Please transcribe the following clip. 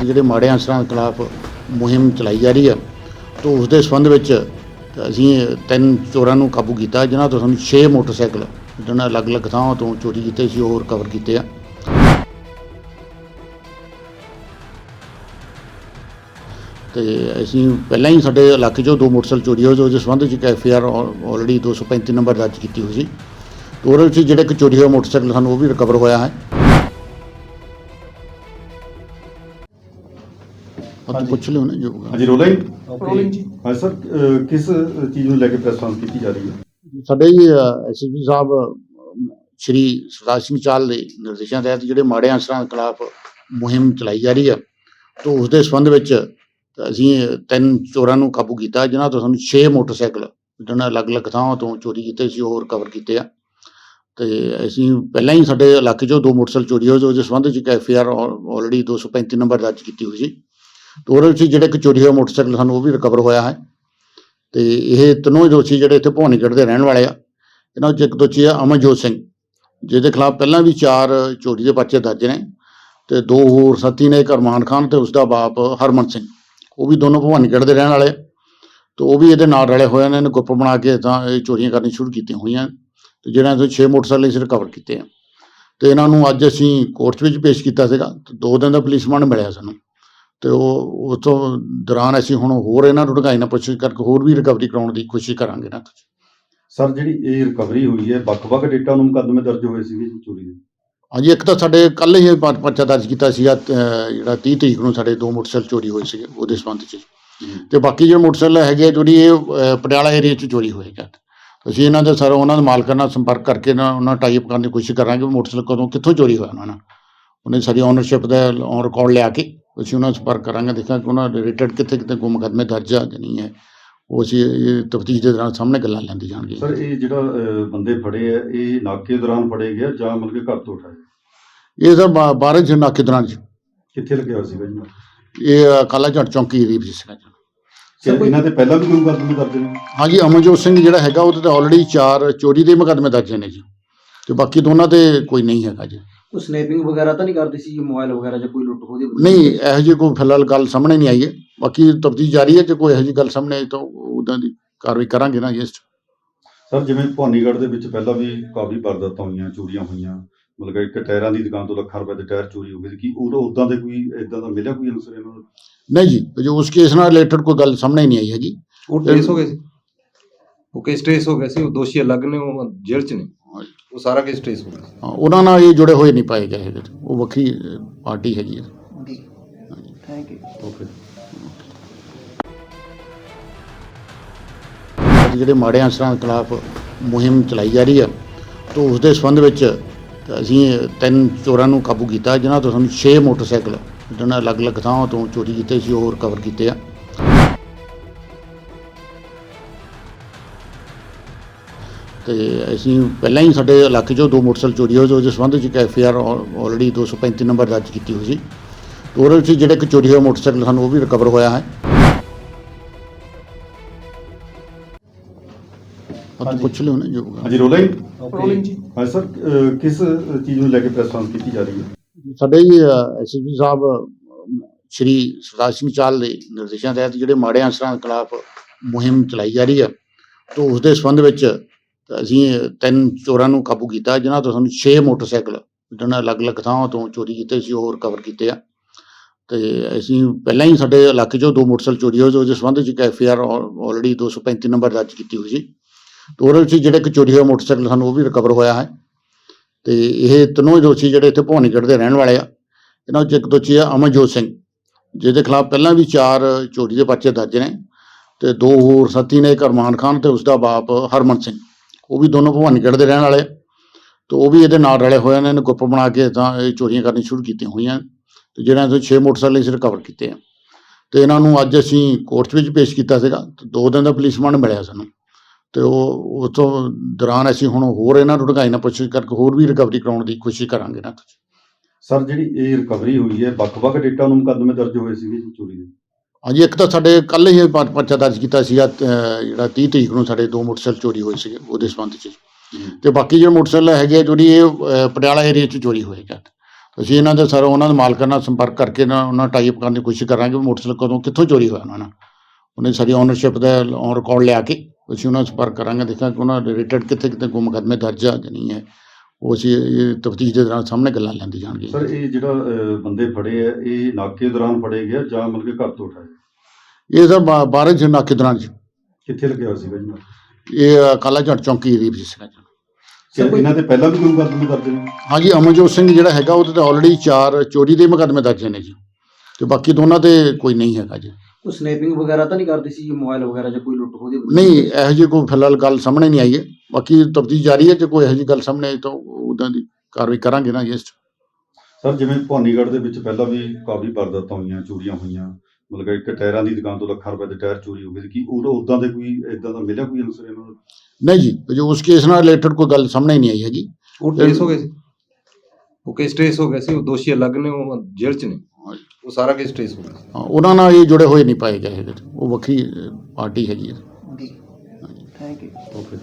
ਤਹਿਤ ਜਿਹੜੇ ਮਾੜੇ ਅਨਸਰਾਂ ਖਿਲਾਫ ਮੁਹਿੰਮ ਚਲਾਈ ਜਾ ਰਹੀ ਹੈ ਤੋਂ ਉਸ ਦੇ ਸੰਬੰਧ ਵਿੱਚ ਅਸੀਂ ਤਿੰਨ ਚੋਰਾਂ ਨੂੰ ਕਾਬੂ ਕੀਤਾ, ਜਿਨ੍ਹਾਂ ਤੋਂ ਸਾਨੂੰ 6 ਮੋਟਰਸਾਈਕਲ ਜਿਹਨਾਂ ਅਲੱਗ-ਅਲੱਗ ਥਾਵਾਂ ਤੋਂ ਚੋਰੀ ਕੀਤੇ ਸੀ, ਉਹ ਰਿਕਵਰ ਕੀਤੇ ਆ। ਤੇ ਅਸੀਂ ਪਹਿਲਾਂ ਹੀ ਸਾਡੇ ਇਲਾਕੇ 'ਚੋਂ ਦੋ ਮੋਟਰਸਾਈਕਲ ਚੋਰੀ ਹੋਏ ਸੀ ਉਹਦੇ ਸੰਬੰਧ ਵਿੱਚ ਇੱਕ ਐਫ ਆਰ ਆਲਰੇਡੀ 235 ਨੰਬਰ ਦਰਜ ਕੀਤੀ ਹੋਈ ਸੀ। ਤੇ ਉਹਦੇ ਵਿੱਚ ਜਿਹੜੇ ਇੱਕ ਚੋਰੀ ਹੋਇਆ ਮੋਟਰਸਾਈਕਲ, ਸਾਨੂੰ ਉਹ ਵੀ ਰਿਕਵਰ ਹੋਇਆ ਹੈ। ਆਪਾਂ ਪੁੱਛ ਲਿਓ ਨਾ ਜੋ ਹਾਂਜੀ ਰੋਲਿੰਗ ਰੋਲਿੰਗ ਜੀ। ਹਾਂ ਸਰ ਅਹ ਕਿਸ ਚੀਜ਼ ਨੂੰ ਲੈ ਕੇ ਪ੍ਰੈਸ ਕਾਨਫਰੰਸ ਕੀਤੀ ਜਾ ਰਹੀ ਹੈ? ਸਾਡੇ ਐਸਐਸਪੀ ਸਾਹਿਬ ਅਮ, ਸ਼੍ਰੀ ਸਰਦਾਰ ਸਿੰਘ ਚਾਲ ਦੇ ਨਿਰਦੇਸ਼ਾਂ ਤਹਿਤ ਜਿਹੜੇ ਮਾੜੇ ਅਨਸਰਾਂ ਖਿਲਾਫ ਮੁਹਿੰਮ ਚਲਾਈ ਜਾ ਰਹੀ ਹੈ ਤੋਂ ਉਸ ਦੇ ਸੰਬੰਧ ਵਿੱਚ ਅਸੀਂ ਤਿੰਨ ਚੋਰਾਂ ਨੂੰ ਕਾਬੂ ਕੀਤਾ ਜਿਨ੍ਹਾਂ ਤੋਂ ਸਾਨੂੰ 6 ਮੋਟਰਸਾਈਕਲ ਜਿਹਨਾਂ ਅਲੱਗ-ਅਲੱਗ ਥਾਵਾਂ ਤੋਂ ਚੋਰੀ ਕੀਤੇ ਸੀ ਉਹ ਰਿਕਵਰ ਕੀਤੇ ਆ। ਤੇ ਅਸੀਂ ਪਹਿਲਾਂ ਹੀ ਸਾਡੇ ਇਲਾਕੇ 'ਚੋਂ ਦੋ ਮੋਟਰਸਾਈਕਲ ਚੋਰੀ ਹੋਏ ਸੀ ਉਹਦੇ ਸੰਬੰਧ ਵਿੱਚ ਇੱਕ ਐਫ ਆਰ ਆਲਰੇਡੀ 235 ਨੰਬਰ ਦਰਜ ਕੀਤੀ ਹੋਈ ਸੀ। ਤੇ ਉਹਦੇ ਵਿੱਚ ਜਿਹੜੇ ਇੱਕ ਚੋਰੀ ਹੋਇਆ ਮੋਟਰਸਾਈਕਲ ਸਾਨੂੰ ਉਹ ਵੀ ਰਿਕਵਰ ਹੋਇਆ ਹੈ। ਤੇ ਇਹ ਤਿੰਨੋਂ ਹੀ ਦੋਸ਼ੀ ਜਿਹੜੇ ਇੱਥੇ ਭਵਾਨੀਗੜ੍ਹ ਦੇ ਰਹਿਣ ਵਾਲੇ ਆ। ਇਹਨਾਂ ਵਿੱਚ ਇੱਕ ਦੋਸ਼ੀ ਆ ਅਮਨਜੋਤ ਸਿੰਘ, ਜਿਹਦੇ ਖਿਲਾਫ ਪਹਿਲਾਂ ਵੀ ਚਾਰ ਚੋਰੀ ਦੇ ਪਰਚੇ ਦਰਜ ਨੇ ਤੇ ਦੋ ਹੋਰ ਸਾਥੀ ਨੇ, ਇੱਕ ਅਰਮਾਨ ਖਾਨ ਤੇ ਉਸ ਦਾ ਬਾਪ ਹਰਮਨ ਸਿੰਘ। ਉਹ ਵੀ ਦੋਨੋਂ ਭਵਾਨੀਗੜ੍ਹ ਦੇ ਰਹਿਣ ਵਾਲੇ ਆ। ਤੇ ਉਹ ਵੀ ਇਹਦੇ ਨਾਲ ਰਲੇ ਹੋਏ ਨੇ, ਇਹਨੂੰ ਗਰੁੱਪ ਬਣਾ ਕੇ ਤਾਂ ਇਹ ਚੋਰੀਆਂ ਕਰਨੀ ਸ਼ੁਰੂ ਕੀਤੀਆਂ ਹੋਈਆਂ। ਤੇ ਜਿਹੜਾ ਤੋਂ 6 ਮੋਟਰਸਾਈਕਲ ਅਸੀਂ ਰਿਕਵਰ ਕੀਤੇ ਆ। ਤੇ ਇਹਨਾਂ ਨੂੰ ਅੱਜ ਅਸੀਂ ਕੋਰਟ ਵਿੱਚ ਪੇਸ਼ ਕੀਤਾ ਸੀਗਾ। ਤੇ ਦੋ ਦਿਨ ਦਾ ਪੁਲਿਸ ਮਾਨ ਮਿਲਿਆ ਸਾਨੂੰ। ਤੇ ਉਹ ਉਸ ਤੋਂ ਦੌਰਾਨ ਅਸੀਂ ਹੁਣ ਹੋਰ ਇਹਨਾਂ ਨੂੰ ਢਗਾਈ ਨਾਲ ਪੁੱਛ ਕਰਕੇ ਹੋਰ ਵੀ ਰਿਕਵਰੀ ਕਰਾਉਣ ਦੀ ਕੋਸ਼ਿਸ਼ ਕਰਾਂਗੇ ਨਾ ਸਰ ਜਿਹੜੀ ਇਹ ਰਿਕਵਰੀ ਹੋਈ ਹੈ ਵੱਖ-ਵੱਖ ਡੇਟਾ ਨੂੰ ਮੁਕੱਦਮੇ ਦਰਜ ਹੋਏ ਸੀਗੇ ਜੀ ਚੋਰੀ ਦੇ? ਹਾਂਜੀ ਇੱਕ ਤਾਂ ਸਾਡੇ ਕੱਲ ਹੀ ਪਰ- ਪਰਚਾ ਦਰਜ ਕੀਤਾ ਸੀਗਾ ਜਿਹੜਾ 30 ਤਰੀਕ ਨੂੰ ਸਾਡੇ ਦੋ ਮੋਟਰਸਾਈਕਲ ਚੋਰੀ ਹੋਏ ਸੀਗੇ ਉਹਦੇ ਸੰਬੰਧ 'ਚ। ਤੇ ਬਾਕੀ ਜਿਹੜੇ ਮੋਟਰਸਾਈਕਲ ਹੈਗੇ ਜਿਹੜੀ ਇਹ ਪਟਿਆਲਾ ਏਰੀਆ 'ਚ ਚੋਰੀ ਹੋਏਗਾ ਅਸੀਂ ਇਹਨਾਂ ਦੇ ਸਰ ਉਹਨਾਂ ਦੇ ਮਾਲਕਾਂ ਨਾਲ ਸੰਪਰਕ ਕਰਕੇ ਨਾ ਉਹਨਾਂ ਟਾਈਪ ਕਰਨ ਦੀ ਕੋਸ਼ਿਸ਼ ਕਰਾਂਗੇ ਮੋਟਰਸਾਈਕਲ ਕਦੋਂ ਕਿੱਥੋਂ ਚੋਰੀ ਹੋਇਆ ਉਹਨਾਂ ਨਾਲ। ਉਹਨੇ ਸਾਡੀ ਓਨਰਸ਼ਿਪ ਦਾ ਔਨ ਰਿਕਾਰਡ ਲਿਆ ਕੇ ਅਸੀਂ ਉਹਨਾਂ ਨਾਲ ਸੰਪਰਕ ਕਰਾਂਗੇ ਦੇਖਾਂਗੇ ਕਿ ਉਹਨਾਂ ਰਿਲੇਟਡ ਕਿੱਥੇ ਕਿੱਥੇ ਕੋਈ ਮੁਕੱਦਮੇ ਦਰਜ ਆ ਜਾਂ ਨਹੀਂ ਹੈ। ਉਹ ਅਸੀਂ ਇਹ ਤਫਤੀਸ਼ ਦੇ ਦੌਰਾਨ ਸਾਹਮਣੇ ਗੱਲਾਂ ਲੈਂਦੀ ਜਾਣਗੀਆਂ ਸਰ ਇਹ ਜਿਹੜਾ ਅਹ, ਬੰਦੇ ਫੜੇ ਆ ਇਹ ਨਾਕੇ ਦੌਰਾਨ ਫੜੇ ਗਏ ਆ ਜਾਂ ਮਤਲਬ ਕਿ ਘਰ ਤੋਂ ਉਠਾਏ? ਇਹ ਸਰ ਬਾ- ਬਾਰਾਂ ਚ ਨਾਕੇ ਦੌਰਾਨ ਜੀ ਕਿੱਥੇ ਲੱਗਿਆ ਹੋਇਆ ਸੀਗਾ ਜੀ ਇਹ ਕਾਲਾ ਝੜ ਚੌਂਕੀ ਸੀਗਾ ਜੀ। ਕਿ ਇਹਨਾਂ ਤੇ ਪਹਿਲਾਂ ਵੀ ਕੋਈ ਮੁਕੱਦਮੇ ਦਰਜ ਨੇ? ਹਾਂਜੀ ਅਮਨਜੋਤ ਸਿੰਘ ਜਿਹੜਾ ਹੈਗਾ ਉਹਦੇ ਤੇ ਆਲਰੇਡੀ ਚਾਰ ਚੋਰੀ ਦੇ ਮੁਕੱਦਮੇ ਦਰਜ ਨੇ ਜੀ। ਤੇ ਬਾਕੀ ਦੋਨਾਂ ਤੇ ਕੋਈ ਨਹੀਂ ਹੈਗਾ ਜੀ। ਕੋਈ ਸਨੈਪਿੰਗ ਵਗੈਰਾ ਤਾਂ ਨਹੀਂ ਕਰਦੇ ਸੀ ਮੋਬਾਈਲ ਵਗੈਰਾ ਜਾਂ ਕੋਈ ਲੁੱਟ ਖੋਹ ਦੀ ਨਹੀਂ ਇਹੋ ਜਿਹੀ ਕੋਈ ਫਿਲਹਾਲ ਗੱਲ ਸਾਹਮਣੇ ਨਹੀਂ ਆਈ ਹੈ ਬਾਕੀ ਤਫਤੀਸ਼ ਜਾਰੀ ਹੈ ਜੇ ਕੋਈ ਇਹੋ ਜਿਹੀ ਗੱਲ ਸਾਹਮਣੇ ਆਈ ਤਾਂ ਉਦਾਂ ਦੀ ਕਾਰਵਾਈ ਕਰਾਂਗੇ ਨਾ ਇਸ 'ਚ। ਸਰ ਜਿਵੇਂ ਭਵਾਨੀਗੜ੍ਹ ਦੇ ਵਿੱਚ ਪਹਿਲਾਂ ਵੀ ਕਾਫੀ ਵਾਰਦਾਤਾਂ ਹੋਈਆਂ ਚੋਰੀਆਂ ਹੋਈਆਂ ਮਤਲਬ ਕਿ ਇੱਕ ਟਾਇਰਾਂ ਦੀ ਦੁਕਾਨ ਤੋਂ ਲੱਖਾਂ ਰੁਪਏ ਦੇ ਟਾਇਰ ਚੋਰੀ ਹੋ ਗਏ। ਕੀ ਉਹ ਉਦਾਂ ਦੇ ਕੋਈ ਇਦਾਂ ਦਾ ਮਿਲਿਆ ਕੋਈ ਅਨਸਰ ਇਹਨਾਂ ਨੂੰ ਨਹੀਂ ਜੀ ਜੋ ਉਸ ਕੇਸ ਨਾਲ ਰਿਲੇਟਡ ਕੋਈ ਗੱਲ ਸਾਹਮਣੇ ਨਹੀਂ ਆਈ ਹੈਗੀ ਉਹ ਟ੍ਰੇਸ ਹੋ ਗਏ ਸੀ ਉਹ ਕੇਸ ਟ੍ਰੇਸ ਹੋ ਗਿਆ ਸੀ ਉਹ ਦੋਸ਼ੀ ਅਲੱਗ ਨੇ ਉਹ ਜੇਲ੍ਹ 'ਚ ਨੇ ਉਹ ਸਾਰਾ ਕੇਸ ਟ੍ਰੇਸ ਹੋ ਗਿਆ ਸੀ। ਹਾਂ, ਉਹਨਾਂ ਨਾਲ ਇਹ ਜੁੜੇ ਹੋਏ ਨਹੀਂ ਪਾਏ ਗਏ ਹੈਗੇ ਉਹ ਵੱਖਰੀ ਪਾਰਟੀ ਹੈਗੀ ਹੈ। ਥੈਂਕ ਯੂ ਓਕੇ ਅੱਜ ਜਿਹੜੇ ਮਾੜੇ ਅਨਸਰਾਂ ਖਿਲਾਫ ਮੁਹਿੰਮ ਚਲਾਈ ਜਾ ਰਹੀ ਹੈ ਤੋਂ ਉਸ ਦੇ ਸੰਬੰਧ ਵਿੱਚ ਅਸੀਂ ਤਿੰਨ ਚੋਰਾਂ ਨੂੰ ਕਾਬੂ ਕੀਤਾ ਜਿਨ੍ਹਾਂ ਤੋਂ ਸਾਨੂੰ 6 ਮੋਟਰਸਾਈਕਲ ਜਿਹਨਾਂ ਅਲੱਗ-ਅਲੱਗ ਥਾਵਾਂ ਤੋਂ ਚੋਰੀ ਕੀਤੇ ਸੀ ਉਹ ਰਿਕਵਰ ਕੀਤੇ ਆ। ਤੇ ਅਸੀਂ ਪਹਿਲਾਂ ਹੀ ਸਾਡੇ ਇਲਾਕੇ 'ਚੋਂ ਦੋ ਮੋਟਰਸਾਈਕਲ ਚੋਰੀ ਹੋਏ ਸੀ ਉਹਦੇ ਸੰਬੰਧ ਵਿੱਚ ਇੱਕ ਐਫ ਆਰ ਆਲਰੇਡੀ 235 ਨੰਬਰ ਦਰਜ ਕੀਤੀ ਹੋਈ ਸੀ। ਤੇ ਉਹਦੇ ਵਿੱਚ ਜਿਹੜੇ ਇੱਕ ਚੋਰੀ ਹੋਇਆ ਮੋਟਰਸਾਈਕਲ ਸਾਨੂੰ ਉਹ ਵੀ ਰਿਕਵਰ ਹੋਇਆ ਹੈ। ਆਪਾਂ ਪੁੱਛ ਲਿਓ ਨਾ ਜੋ ਹਾਂਜੀ ਰੋਲਿੰਗ ਰੋਲਿੰਗ ਜੀ। ਹਾਂ ਸਰ ਕਿਸ ਚੀਜ਼ ਨੂੰ ਲੈ ਕੇ ਪ੍ਰੈਸ ਕਾਨਫਰੰਸ ਕੀਤੀ ਜਾ ਰਹੀ ਹੈ? ਸਾਡੇ ਐਸਐਸਪੀ ਸਾਹਿਬ ਸ਼੍ਰੀ ਸਰਦਾਰ ਸਿੰਘ ਚਾਲ ਦੇ ਨਿਰਦੇਸ਼ਾਂ ਤਹਿਤ ਜਿਹੜੇ ਮਾੜੇ ਅਨਸਰਾਂ ਖਿਲਾਫ ਮੁਹਿੰਮ ਚਲਾਈ ਜਾ ਰਹੀ ਹੈ ਤੋਂ ਉਸ ਦੇ ਸੰਬੰਧ ਵਿੱਚ ਅਸੀਂ ਤਿੰਨ ਚੋਰਾਂ ਨੂੰ ਕਾਬੂ ਕੀਤਾ, ਜਿਨ੍ਹਾਂ ਤੋਂ ਸਾਨੂੰ 6 ਮੋਟਰਸਾਈਕਲ ਜਿਹਨਾਂ ਅਲੱਗ-ਅਲੱਗ ਥਾਵਾਂ ਤੋਂ ਚੋਰੀ ਕੀਤੇ ਸੀ, ਉਹ ਰਿਕਵਰ ਕੀਤੇ ਆ। ਤੇ ਅਸੀਂ ਪਹਿਲਾਂ ਹੀ ਸਾਡੇ ਇਲਾਕੇ 'ਚੋਂ ਦੋ ਮੋਟਰਸਾਈਕਲ ਚੋਰੀ ਹੋਏ ਸੀ ਉਹਦੇ ਸੰਬੰਧ ਵਿੱਚ ਇੱਕ ਐਫ ਆਰ ਆਲਰੇਡੀ 235 ਨੰਬਰ ਦਰਜ ਕੀਤੀ ਹੋਈ ਸੀ। ਤੇ ਉਹਦੇ ਵਿੱਚ ਜਿਹੜੇ ਇੱਕ ਚੋਰੀ ਹੋਇਆ ਮੋਟਰਸਾਈਕਲ ਸਾਨੂੰ ਉਹ ਵੀ ਰਿਕਵਰ ਹੋਇਆ ਹੈ। ਤੇ ਇਹ ਤਿੰਨੋਂ ਦੋਸ਼ੀ ਜਿਹੜੇ ਇੱਥੇ ਭਵਾਨੀਗੜ੍ਹ ਦੇ ਰਹਿਣ ਵਾਲੇ ਆ। ਇਹਨਾਂ ਵਿੱਚ ਇੱਕ ਦੋਸ਼ੀ ਆ ਅਮਨਜੋਤ ਸਿੰਘ, ਜਿਹਦੇ ਖਿਲਾਫ ਪਹਿਲਾਂ ਵੀ ਚਾਰ ਚੋਰੀ ਦੇ ਪਰਚੇ ਦਰਜ ਨੇ। ਤੇ ਦੋ ਹੋਰ ਸਾਥੀ ਨੇ ਇੱਕ ਅਰਮਾਨ ਖਾਨ ਤੇ ਉਸ ਦਾ ਬਾਪ ਹਰਮਨ ਸਿੰਘ। ਉਹ ਵੀ ਦੋਨੋਂ ਭਵਾਨੀਗੜ੍ਹ ਦੇ ਰਹਿਣ ਵਾਲੇ ਆ। ਤੇ ਉਹ ਵੀ ਇਹਦੇ ਨਾਲ ਰਲੇ ਹੋਏ ਨੇ, ਇਹਨੇ ਗਰੁੱਪ ਬਣਾ ਕੇ ਤਾਂ ਇਹ ਚੋਰੀਆਂ ਕਰਨੀ ਸ਼ੁਰੂ ਕੀਤੀਆਂ ਹੋਈਆਂ। ਤੇ ਜਿਹੜਾ ਤੋਂ 6 ਮੋਟਰਸਾਈਕਲ ਅਸੀਂ ਰਿਕਵਰ ਕੀਤੇ ਆ। ਤੇ ਇਹਨਾਂ ਨੂੰ ਅੱਜ ਅਸੀਂ ਕੋਰਟ ਵਿੱਚ ਪੇਸ਼ ਕੀਤਾ ਸੀਗਾ। ਤੇ ਦੋ ਦਿਨ ਦਾ ਪੁਲਿਸ ਰਿਮਾਂਡ ਮਿਲਿਆ ਸਾਨੂੰ। ਤੇ ਉਹ, ਉਸ ਤੋਂ ਦੌਰਾਨ ਅਸੀਂ ਹੁਣ ਹੋਰ ਇਹਨਾਂ ਨੂੰ ਢਗਾਈ ਨਾਲ ਪੁੱਛ ਕਰਕੇ ਹੋਰ ਵੀ ਰਿਕਵਰੀ ਕਰਾਉਣ ਦੀ ਕੋਸ਼ਿਸ਼ ਕਰਾਂਗੇ ਨਾ ਸਰ ਜਿਹੜੀ ਇਹ ਰਿਕਵਰੀ ਹੋਈ ਹੈ, ਵੱਖ-ਵੱਖ ਡੇਟਾ ਨੂੰ ਮੁਕੱਦਮੇ ਦਰਜ ਹੋਏ ਸੀਗੇ ਚੋਰੀ ਦੇ? ਹਾਂਜੀ ਇੱਕ ਤਾਂ ਸਾਡੇ ਕੱਲ ਹੀ ਪਰ- ਪਰਚਾ ਦਰਜ ਕੀਤਾ ਸੀਗਾ ਜਿਹੜਾ 30 ਤਰੀਕ ਨੂੰ ਸਾਡੇ ਦੋ ਮੋਟਰਸਾਈਕਲ ਚੋਰੀ ਹੋਏ ਸੀਗੇ ਉਹਦੇ ਸੰਬੰਧ 'ਚ। ਤੇ ਬਾਕੀ ਜਿਹੜੇ ਮੋਟਰਸਾਈਕਲ ਹੈਗੇ ਆ ਜਿਹੜੀ ਇਹ ਪਟਿਆਲਾ ਏਰੀਆ 'ਚ ਚੋਰੀ ਹੋਏਗਾ ਅਸੀਂ ਇਹਨਾਂ ਦੇ ਸਰ ਉਹਨਾਂ ਦੇ ਮਾਲਕਾਂ ਨਾਲ ਸੰਪਰਕ ਕਰਕੇ ਨਾ ਉਹਨਾਂ ਟਾਈਪ ਕਰਨ ਦੀ ਕੋਸ਼ਿਸ਼ ਕਰਾਂਗੇ ਵੀ ਮੋਟਰਸਾਈਕਲ ਕਦੋਂ ਕਿੱਥੋਂ ਚੋਰੀ ਹੋਇਆ ਉਹਨਾਂ ਨਾਲ। ਉਹਨੇ ਸਾਡੀ ਓਨਰਸ਼ਿਪ ਦਾ ਔਨ ਰਿਕਾਰਡ ਲਿਆ ਕੇ ਅਸੀਂ ਉਹਨਾਂ ਨਾਲ ਸੰਪਰਕ ਕਰਾਂਗੇ ਦੇਖਾਂਗੇ ਕਿ ਉਹਨਾਂ ਰਿਲੇਟਡ ਕਿੱਥੇ ਕਿੱਥੇ ਕੋਈ ਮੁਕੱਦਮੇ ਦਰਜ ਆ ਜਾਂ ਨਹੀਂ ਹੈ। ਉਹ ਅਸੀਂ ਇਹ ਤਫਤੀਸ਼ ਦੇ ਦੌਰਾਨ ਸਾਹਮਣੇ ਗੱਲਾਂ ਲੈਂਦੀ ਜਾਣਗੀਆਂ ਸਰ ਇਹ ਜਿਹੜਾ ਅਹ, ਬੰਦੇ ਫੜੇ ਆ ਇਹ ਨਾਕੇ ਦੌਰਾਨ ਫੜੇ ਗਏ ਆ ਜਾਂ ਮਤਲਬ ਕਿ ਘਰ ਤੋਂ ਉਠਾਏ? ਇਹ ਸਰ ਬਾ- ਬਾਰਾਂ ਚ ਨਾਕੇ ਦੌਰਾਨ ਜੀ ਕਿੱਥੇ ਲੱਗਿਆ ਹੋਇਆ ਸੀਗਾ ਜੀ ਇਹ ਕਾਲਾ ਝੱਟ ਚੌਂਕੀ ਵਿੱਚ ਸੀਗਾ ਜੀ। ਕਿ ਇਹਨਾਂ ਤੇ ਪਹਿਲਾਂ ਵੀ ਕੋਈ ਮੁਕੱਦਮੇ ਦਰਜ ਨੇ? ਹਾਂਜੀ ਅਮਨਜੋਤ ਸਿੰਘ ਜਿਹੜਾ ਹੈਗਾ ਉਹਦੇ ਤੇ ਆਲਰੇਡੀ ਚਾਰ ਚੋਰੀ ਦੇ ਮੁਕੱਦਮੇ ਦਰਜ ਨੇ ਜੀ। ਤੇ ਬਾਕੀ ਦੋਨਾਂ ਤੇ ਕੋਈ ਨਹੀਂ ਹੈਗਾ ਜੀ। ਕੋਈ ਸਨੈਪਿੰਗ ਵਗੈਰਾ ਤਾਂ ਨਹੀਂ ਕਰਦੇ ਸੀ ਮੋਬਾਈਲ ਵਗੈਰਾ ਜਾਂ ਕੋਈ ਲੁੱਟ ਖੋਹ ਦੀ ਨਹੀਂ ਇਹੋ ਜਿਹੀ ਕੋਈ ਫਿਲਹਾਲ ਗੱਲ ਸਾਹਮਣੇ ਨਹੀਂ ਆਈ ਹੈ। ਬਾਕੀ ਤਫਤੀਸ਼ ਜਾਰੀ ਹੈ ਜੇ ਕੋਈ ਇਹੋ ਜਿਹੀ ਗੱਲ ਸਾਹਮਣੇ ਆਈ ਤਾਂ ਉਦਾਂ ਦੀ ਕਾਰਵਾਈ ਕਰਾਂਗੇ ਨਾ ਅਗੇਂਸਟ ਸਰ ਜਿਵੇਂ ਭਵਾਨੀਗੜ੍ਹ ਦੇ ਵਿੱਚ ਪਹਿਲਾਂ ਵੀ ਕਾਫੀ ਵਾਰਦਾਤਾਂ ਹੋਈਆਂ ਚੋਰੀਆਂ ਹੋਈਆਂ ਮਤਲਬ ਕਿ ਇੱਕ ਟਾਇਰਾਂ ਦੀ ਦੁਕਾਨ ਤੋਂ ਲੱਖਾਂ ਰੁਪਏ ਦੇ ਟਾਇਰ ਚੋਰੀ ਹੋ ਗਏ ਕੀ ਉਦੋਂ ਉਦਾਂ ਦੇ ਕੋਈ ਇਦਾਂ ਦਾ ਮਿਲਿਆ ਕੋਈ ਅਨਸਰ ਇਹਨਾਂ ਨੂੰ? ਨਹੀਂ ਜੀ ਜੋ ਉਸ ਕੇਸ ਨਾਲ ਰਿਲੇਟਡ ਕੋਈ ਗੱਲ ਸਾਹਮਣੇ ਨਹੀਂ ਆਈ ਹੈਗੀ। ਉਹ ਟ੍ਰੇਸ ਹੋ ਗਏ ਸੀ। ਉਹ ਕੇਸ ਟ੍ਰੇਸ ਹੋ ਗਿਆ ਸੀ ਉਹ ਦੋਸ਼ੀ ਅਲੱਗ ਨੇ ਉਹ ਜੇਲ੍ਹ 'ਚ ਨੇ। ਉਹ ਸਾਰਾ ਕੇਸ ਟ੍ਰੇਸ ਹੋ ਗਿਆ। ਹਾਂ, ਉਹਨਾਂ ਨਾਲ ਇਹ ਜੁੜੇ ਹੋਏ ਨਹੀਂ ਪਾਏ ਗਏ ਹੈਗੇ। ਉਹ ਵੱਖਰੀ ਪਾਰਟੀ ਹੈਗੀ ਹੈ। Thank you okay